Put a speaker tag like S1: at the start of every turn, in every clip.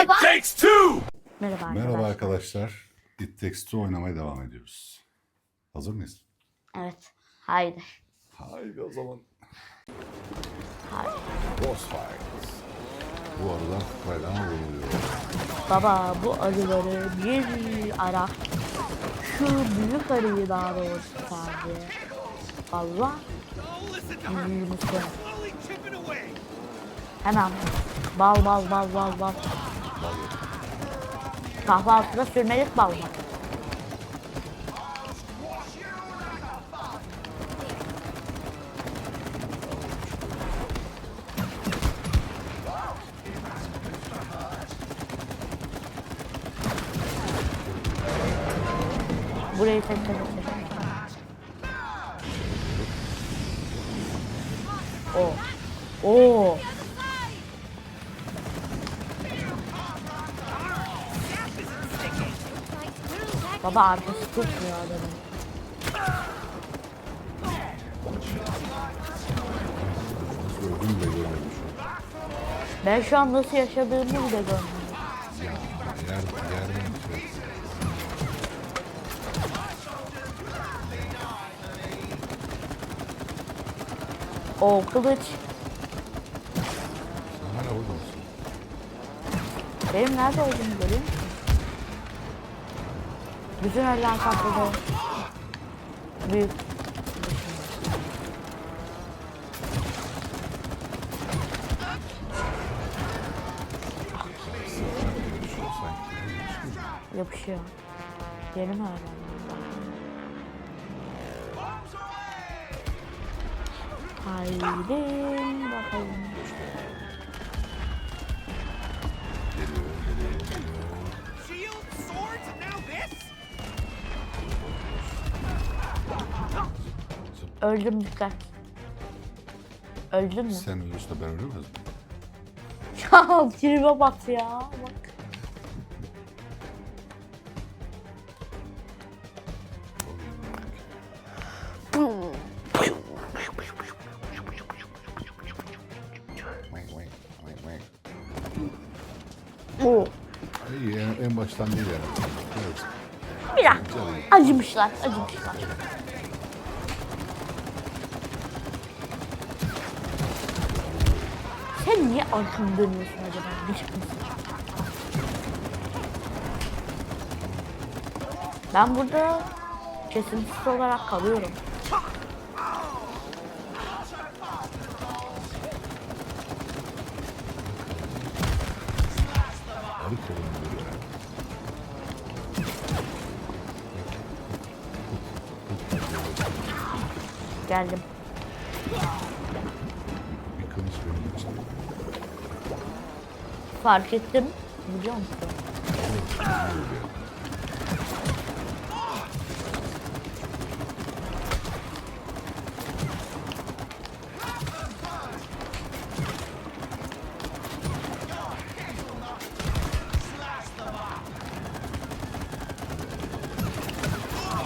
S1: Merhaba.
S2: Takes two!
S1: Merhaba arkadaşlar.
S3: Merhaba arkadaşlar. It Takes Two oynamaya devam ediyoruz. Hazır mıyız?
S1: Evet. Haydi.
S3: Haydi o zaman.
S1: Haydi.
S3: Boss fight. Bu arada bayrağına vuruluyor.
S1: Baba bu arıları bir ara şu büyük arıyı daha doğrusu tabi. Allah
S2: away.
S1: Hemen bal bal bal bal bal. Kahvaltıda sürmelik bal mı? Burayı tek Baba arkası tutmuyor adamın.
S3: Görmedim şu an.
S1: Ben şu an nasıl yaşadığımı bile görmedim.
S3: Ya yer, yerden.
S1: O kılıç.
S3: Sen hala orada mısın?
S1: Benim nerede olduğumu görüyor musun? Bütün eller kapladı. Büyük. Yapışıyor. Yeni mi öğrendim? Haydi bakalım. Öldüm dikkat. Öldün mü?
S3: Sen ölürse ben ölürmez miyim?
S1: Ya tribe bak ya. Bak. Oo.
S3: İyi en, en baştan değil yani. Evet.
S1: Biraz
S3: Canım.
S1: acımışlar, acımışlar. Sen niye arkanı dönüyorsun acaba? Gıcık mısın? Ben burada kesintisiz olarak kalıyorum. Geldim.
S3: Bir kılıç benim için.
S1: Fark ettim. Biliyor musun?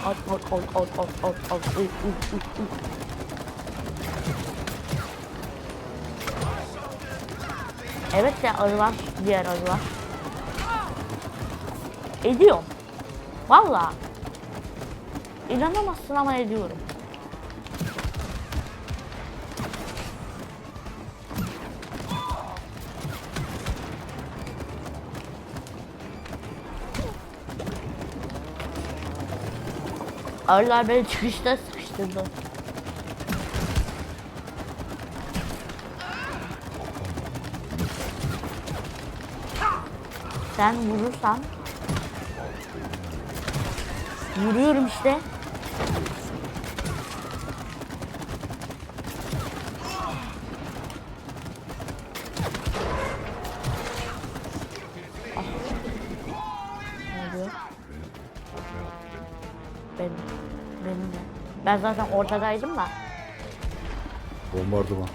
S1: At at at at at at at. Uy, uy, uy, uy. Evet ya arılar, diğer arılar. Ediyorum. Valla. İnanamazsın ama ediyorum. Arılar beni çıkışta sıkıştırdı. Sen vurursan Vuruyorum işte. Ah. Oluyor? Benim. Ben zaten ortadaydım da.
S3: Bombardıman.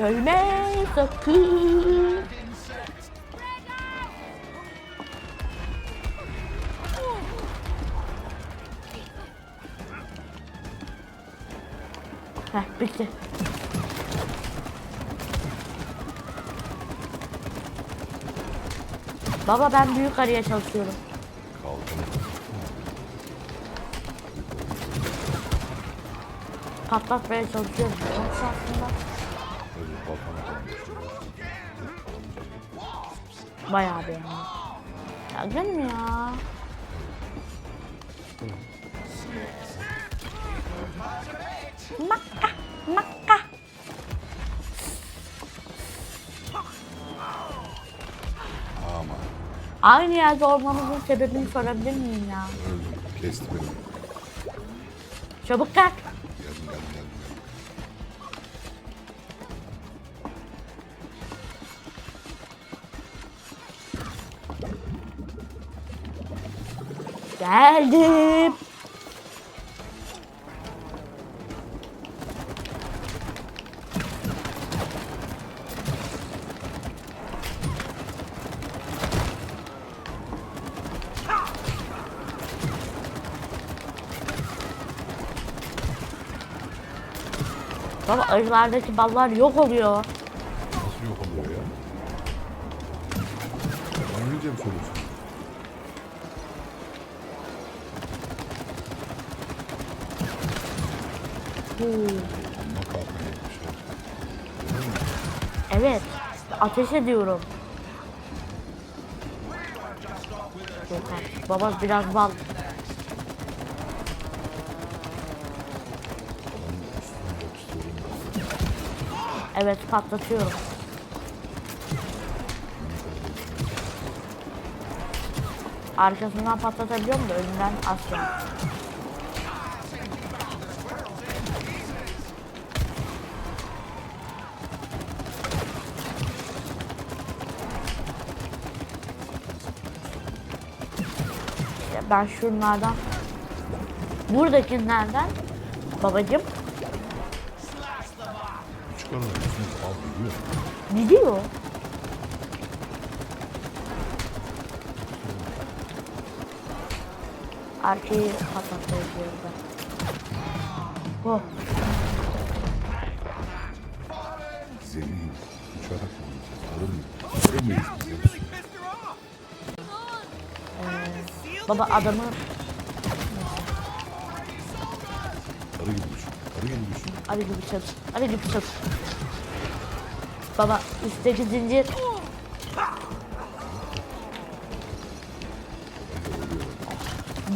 S1: Ölme sakın. Heh, bitti. Baba ben büyük araya çalışıyorum. Patlatmaya çalışıyorum. Yoksa aslında... bayağı bir yani. Ya gelme ya. Makka, makka.
S3: Ama
S1: Aynı yerde olmamızın sebebini sorabilir miyim ya?
S3: öldüm. Kesti beni.
S1: Çabuk kalk.
S3: Geldim geldim geldim.
S1: Baba arılardaki ballar yok oluyor.
S3: Nasıl yok oluyor ya? Ben yiyeceğim şöyle bir
S1: Evet. Ateş ediyorum. Yok. Baba biraz bal. Evet patlatıyorum. Arkasından patlatabiliyorum da önünden asla. Ben şunlardan buradakilerden babacım
S3: Çıkar onu üstüne al gidiyor.
S1: Arkayı ben. Oh. Baba adamı
S3: Arı gibi düşün. Arı gibi düşün.
S1: arı gibi çalış. Arı gibi çalış. Baba üstteki zincir.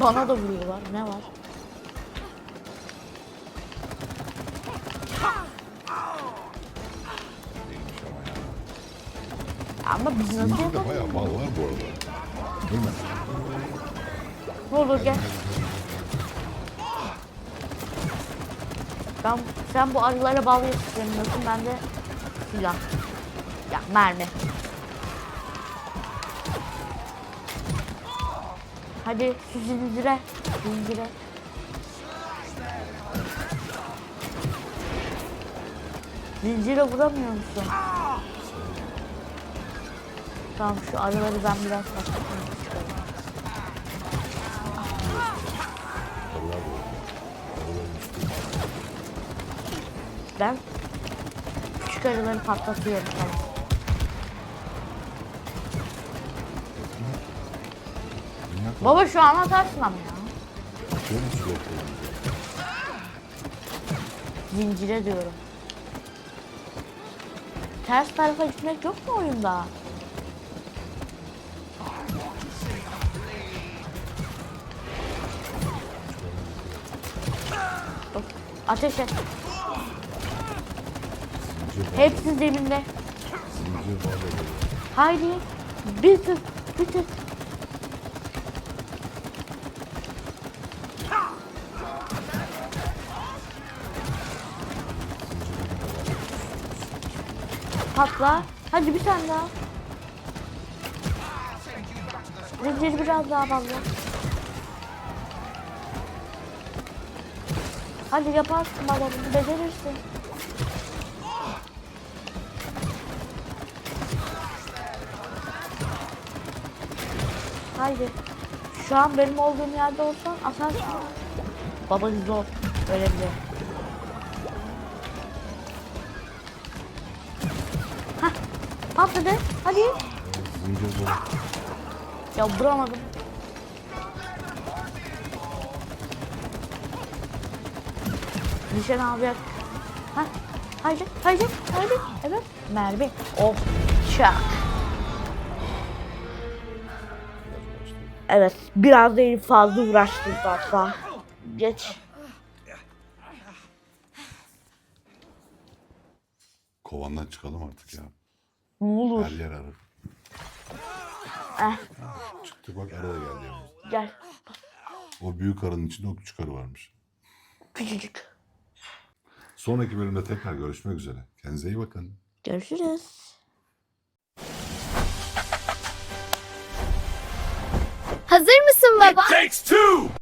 S1: Bana da vuruyorlar. Ne var?
S3: Ama
S1: biz nasıl yapalım?
S3: bayağı mal var bu arada. Değil mi?
S1: Ne olur gel. Ben, sen bu arılara bağlı yetiştiremiyorsun. Ben de silah. Ya mermi. Hadi şu zincire. Zincire. Zincire vuramıyor musun? Tamam şu arıları ben biraz saklayayım. Ben küçük arıları patlatıyorum falan. Baba şu an atarsın ama ya. Zincire diyorum. Ters tarafa gitmek yok mu oyunda? Ateş et.
S3: Zincir.
S1: Hepsi zeminde.
S3: Zincir var da böyle.
S1: Haydi. Bitir. Bitir. Patla. Hadi bir tane daha. Zinciri biraz daha fazla. Hadi yaparsın baba bunu becerirsin. Haydi. Şu an benim olduğum yerde olsan asarsın. Baba zor. Öyle bile. Hah. Patladı. Hadi. Ya vuramadım. Nişan abi yak. Ha? Haydi, haydi, haydi. Evet. Mermi. Of. Şak. Evet. Biraz değil fazla uğraştım hatta. Geç.
S3: Kovandan çıkalım artık ya.
S1: Ne olur.
S3: Her yer ara.
S1: Eh,
S3: Çıktık bak ara da geldi yanımıza.
S1: gel.
S3: O büyük arının içinde o küçük arı varmış.
S1: Küçücük.
S3: Sonraki bölümde tekrar görüşmek üzere. Kendinize iyi bakın.
S1: Görüşürüz.
S4: Hazır mısın baba?
S2: Takes two!